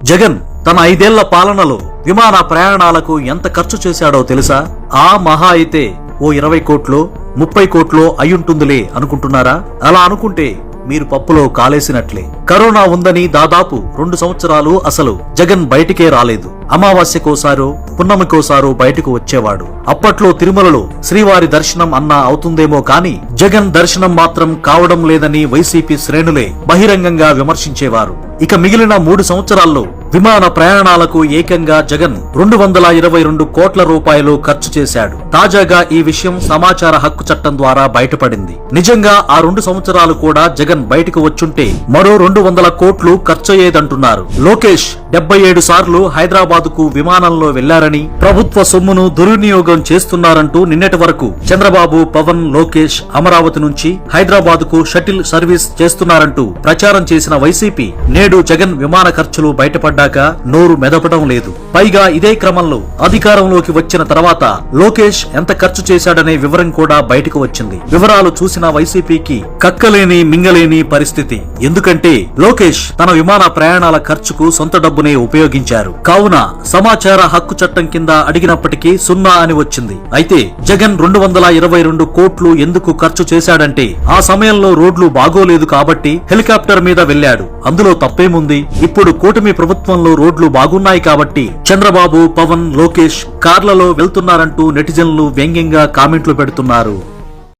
జగన్ తన ఐదేళ్ళ పాలనలో విమాన ప్రయాణాలకు ఎంత ఖర్చు చేశాడో తెలుసా? ఆ మహా అయితే ఓ ఇరవై కోట్లో ముప్పై కోట్లో అయ్యుంటుందిలే అనుకుంటున్నారా? అలా అనుకుంటే మీరు పప్పులో కాలేసినట్లే. కరోనా ఉందని దాదాపు రెండు సంవత్సరాలు అసలు జగన్ బయటికే రాలేదు. అమావాస్యకోసారో పున్నమికోసారో బయటకు వచ్చేవాడు. అప్పట్లో తిరుమలలో శ్రీవారి దర్శనం అన్నా అవుతుందేమో కాని జగన్ దర్శనం మాత్రం కావడం లేదని వైసీపీ శ్రేణులే బహిరంగంగా విమర్శించేవారు. ఇక మిగిలిన మూడు సంవత్సరాల్లో విమాన ప్రయాణాలకు ఏకంగా జగన్ రెండు వందల ఇరవై రెండు కోట్ల రూపాయలు ఖర్చు చేశాడు. తాజాగా ఈ విషయం సమాచార హక్కు చట్టం ద్వారా బయటపడింది. నిజంగా ఆ రెండు సంవత్సరాలు కూడా జగన్ బయటకు వచ్చుంటే మరో రెండు వందల కోట్లు ఖర్చయ్యేదంటున్నారు లోకేష్. డెబ్బై ఏడు సార్లు హైదరాబాద్కు విమానంలో వెళ్ళారని ప్రభుత్వ సొమ్మును దుర్వినియోగం చేస్తున్నారంటూ నిన్నటి వరకు చంద్రబాబు పవన్ లోకేష్ అమరావతి నుంచి హైదరాబాద్కు షటిల్ సర్వీస్ చేస్తున్నారంటూ ప్రచారం చేసిన వైసీపీ నేడు జగన్ విమాన ఖర్చులు బయటపడ్డాక నోరు మెదపడం లేదు. పైగా ఇదే క్రమంలో అధికారంలోకి వచ్చిన తర్వాత లోకేష్ ఎంత ఖర్చు చేశాడనే వివరం కూడా బయటకు వచ్చింది. వివరాలు చూసిన వైసీపీకి కక్కలేని మింగలేని పరిస్థితి. ఎందుకంటే లోకేష్ తన విమాన ప్రయాణాల ఖర్చుకు సొంత డబ్బు డబ్బునే ఉపయోగించారు. కావున సమాచార హక్కు చట్టం కింద అడిగినప్పటికీ సున్నా అని వచ్చింది. అయితే జగన్ రెండు వందల ఇరవై రెండు కోట్లు ఎందుకు ఖర్చు చేశాడంటే ఆ సమయంలో రోడ్లు బాగోలేదు కాబట్టి హెలికాప్టర్ మీద వెళ్ళాడు అందులో తప్పేముంది? ఇప్పుడు కూటమి ప్రభుత్వంలో రోడ్లు బాగున్నాయి కాబట్టి చంద్రబాబు పవన్ లోకేష్ కార్లలో వెళ్తున్నారంటూ నెటిజన్లు వ్యంగ్యంగా కామెంట్లు పెడుతున్నారు.